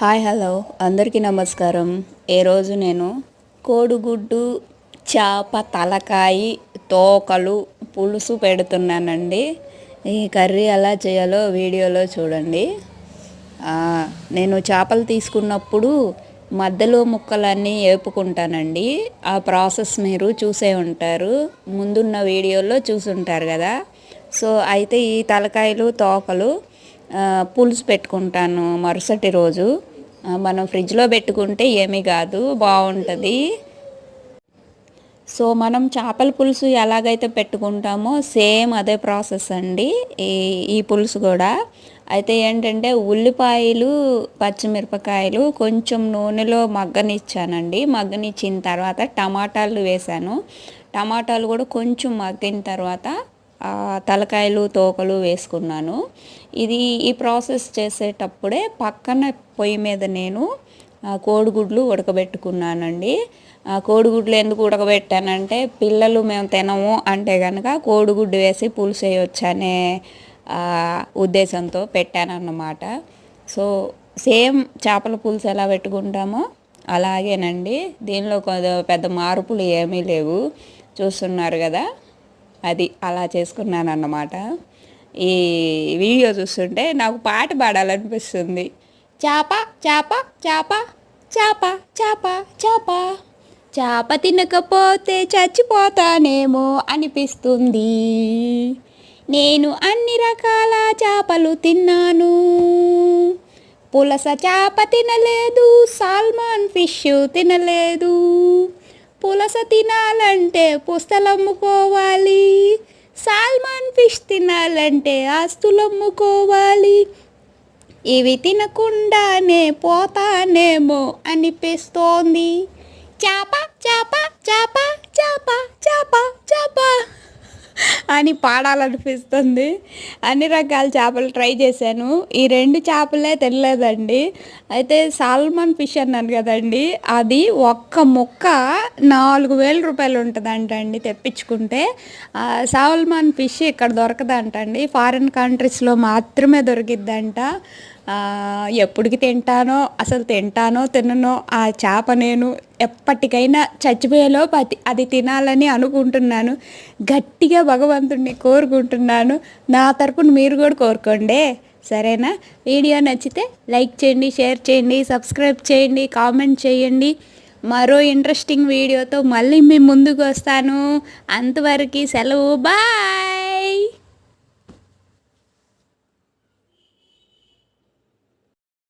Hi hello. అందరికీ నమస్కారం. ఈరోజు నేను? కోడిగుడ్డు చేప తలకాయ తోకలు పులుసు పెడుతున్నానండి. ఈ కర్రీ ఎలా చేయాలో వీడియోలో చూడండి. నేను చేపలు తీసుకున్నప్పుడు మధ్యలో ముక్కలన్నీ వేపుకుంటానండి ఆ ప్రాసెస్ మీరు చూసే ఉంటారు. ముందున్న వీడియోలో చూసుంటారు కదా. సో అయితే ఈ తలకాయలు తోకలు పులుసు పెట్టుకుంటాను మరుసటి రోజు. మనం ఫ్రిడ్జ్లో పెట్టుకుంటే ఏమీ కాదు బాగుంటుంది. సో మనం చేపల పులుసు ఎలాగైతే పెట్టుకుంటామో సేమ్ అదే ప్రాసెస్ అండి ఈ ఈ పులుసు కూడా. అయితే ఏంటంటే ఉల్లిపాయలు పచ్చిమిరపకాయలు కొంచెం నూనెలో మగ్గనిచ్చానండి. మగ్గనిచ్చిన తర్వాత టమాటాలు వేశాను. టమాటాలు కూడా కొంచెం మగ్గిన తర్వాత తలకాయలు తోకలు వేసుకున్నాను. ఇది ఈ ప్రాసెస్ చేసేటప్పుడే పక్కన పొయ్యి మీద నేను కోడిగుడ్లు ఉడకబెట్టుకున్నానండి. కోడిగుడ్లు ఎందుకు ఉడకబెట్టానంటే పిల్లలు మేము తినము అంటే కనుక కోడిగుడ్డు వేసి పులుసు వేయొచ్చు అనే ఉద్దేశంతో పెట్టానన్నమాట. సో సేమ్ చేపల పులుసు ఎలా పెట్టుకుంటామో అలాగేనండి. దీనిలో కొద్ది పెద్ద మార్పులు ఏమీ లేవు. చూస్తున్నారు కదా. అది అలా చేసుకున్నాను అన్నమాట ఈ వీడియో చూస్తుంటే నాకు పాట పాడాలనిపిస్తుంది. చేప చేప చేప చేప చేప చేప. చేప తినకపోతే చచ్చిపోతానేమో అనిపిస్తుంది. నేను అన్ని రకాల చేపలు తిన్నాను. పులస చేప తినలేదు సాల్మాన్ ఫిష్ తినలేదు. పులస తినాలంటే పుస్తలమ్ముకోవాలి. సాల్మాన్ ఫిష్ తినాలంటే ఆస్తులమ్ముకోవాలి. ఇవి తినకుండానే పోతానేమో అనిపిస్తోంది. చేప చేప చేప చేప చేప చేప. అని పాడాలనిపిస్తుంది. అన్ని రకాల చేపలు ట్రై చేశాను. ఈ రెండు చేపలే తెలియదండి అయితే సాల్మన్ ఫిష్ అన్నాను కదండి అది ఒక్క ముక్క నాలుగు వేల రూపాయలు ఉంటుందంట అండి తెప్పించుకుంటే. సాల్మన్ ఫిష్ ఇక్కడ దొరకదంటండి ఫారిన్ కంట్రీస్లో మాత్రమే దొరికిద్దంట. ఎప్పటికి తింటానో అసలు తింటానో తిననో ఆ చేప నేను ఎప్పటికైనా చచ్చిపోయేలోపు అది అది తినాలని అనుకుంటున్నాను. గట్టిగా భగవంతుడిని కోరుకుంటున్నాను. నా తరపున మీరు కూడా కోరుకోండి. సరేనా? వీడియో నచ్చితే లైక్ చేయండి షేర్ చేయండి సబ్స్క్రైబ్ చేయండి కామెంట్ చేయండి. మరో ఇంట్రెస్టింగ్ వీడియోతో మళ్ళీ మీ ముందుకు వస్తాను. అంతవరకు సెలవు. బాయ్!